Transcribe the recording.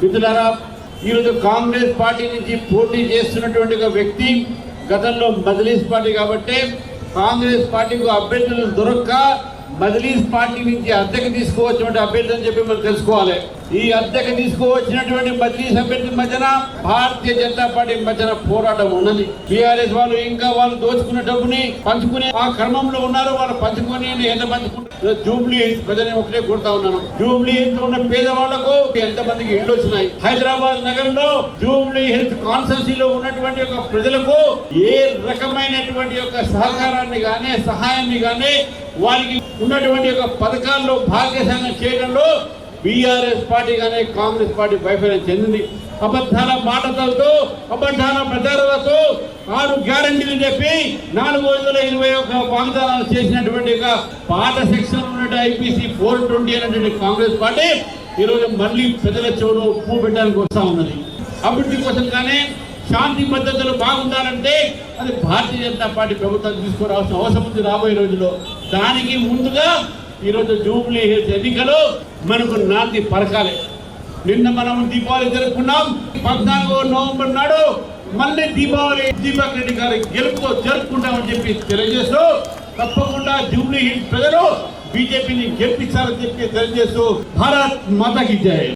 మిత్రులారా ఈరోజు కాంగ్రెస్ పార్టీ నుంచి పోటీ చేస్తున్నటువంటి ఒక వ్యక్తి గతంలో మజ్లీస్ పార్టీ కాబట్టి కాంగ్రెస్ పార్టీకి అభ్యర్థులు దొరక్క మజ్లీస్ పార్టీ నుంచి అద్దెకు తీసుకోవచ్చినటువంటి అభ్యర్థులు అని చెప్పి మనం తెలుసుకోవాలి. ఈ అద్దెకు తీసుకువచ్చినటువంటి బదిలీ అభ్యర్థి మధ్యన భారతీయ జనతా పార్టీ మధ్యన పోరాటం ఉన్నది. బీఆర్ఎస్ వాళ్ళు ఇంకా వాళ్ళు దోచుకున్న డబ్బుని పంచుకునే ఆ క్రమంలో ఉన్నారు. వాళ్ళు పంచుకొని ఎంత పంచుకుంటారు జూబ్లీ ప్రజలు ఒకటే కొడతా ఉన్నాను. జూబ్లీ హిల్స్ ఉన్న పేదవాళ్ళకు ఎంత మందికి ఇళ్ళు వచ్చినాయి. హైదరాబాద్ నగరంలో జూబ్లీ హిల్స్ కాన్స్టెన్సీలో ఉన్నటువంటి ఒక ప్రజలకు ఏ రకమైనటువంటి యొక్క సహకారాన్ని కానీ సహాయాన్ని కానీ వారికి ఉన్నటువంటి యొక్క పథకాల్లో భాగ్యశాలం చేయడంలో బీఆర్ఎస్ పార్టీ కానీ కాంగ్రెస్ పార్టీ వైఫల్యం చెందింది. అబద్ధాల మాటలతో అబద్ధాల ప్రచారాలతో ఆరు గ్యారంటీలు చెప్పి నాలుగు వందల ఇరవై ఒక వాగ్దానాలు చేసినటువంటి పాత సెక్షన్ ఉన్నటువంటి ఐపీసీ ఫోర్ ట్వంటీ అనేటువంటి కాంగ్రెస్ పార్టీ ఈరోజు మళ్ళీ ప్రజల చెవులో ఉప్పు పెట్టడానికి వస్తా ఉన్నది. అభివృద్ధి కోసం కానీ శాంతి భద్రతలు బాగుండాలంటే అది భారతీయ జనతా పార్టీ ప్రభుత్వం తీసుకురావాల్సిన అవసరం ఉంది రాబోయే రోజుల్లో. దానికి ముందుగా ఈరోజు జూబ్లీ హిల్స్ ఎన్నికలు మనకు నాంది పరకాలి. నిన్న మనం దీపావళి జరుపుకున్నాం. పద్నాలుగో నవంబర్ నాడు మళ్ళీ దీపావళి దీపక్ రెడ్డి గారి గెలుపుతో జరుపుకుంటామని చెప్పి తెలియజేస్తూ తప్పకుండా జూబ్లీ హిల్స్ ప్రజలు బీజేపీని గెలిపించాలని చెప్పి తెలియజేస్తూ భారత్ మాతకి జయ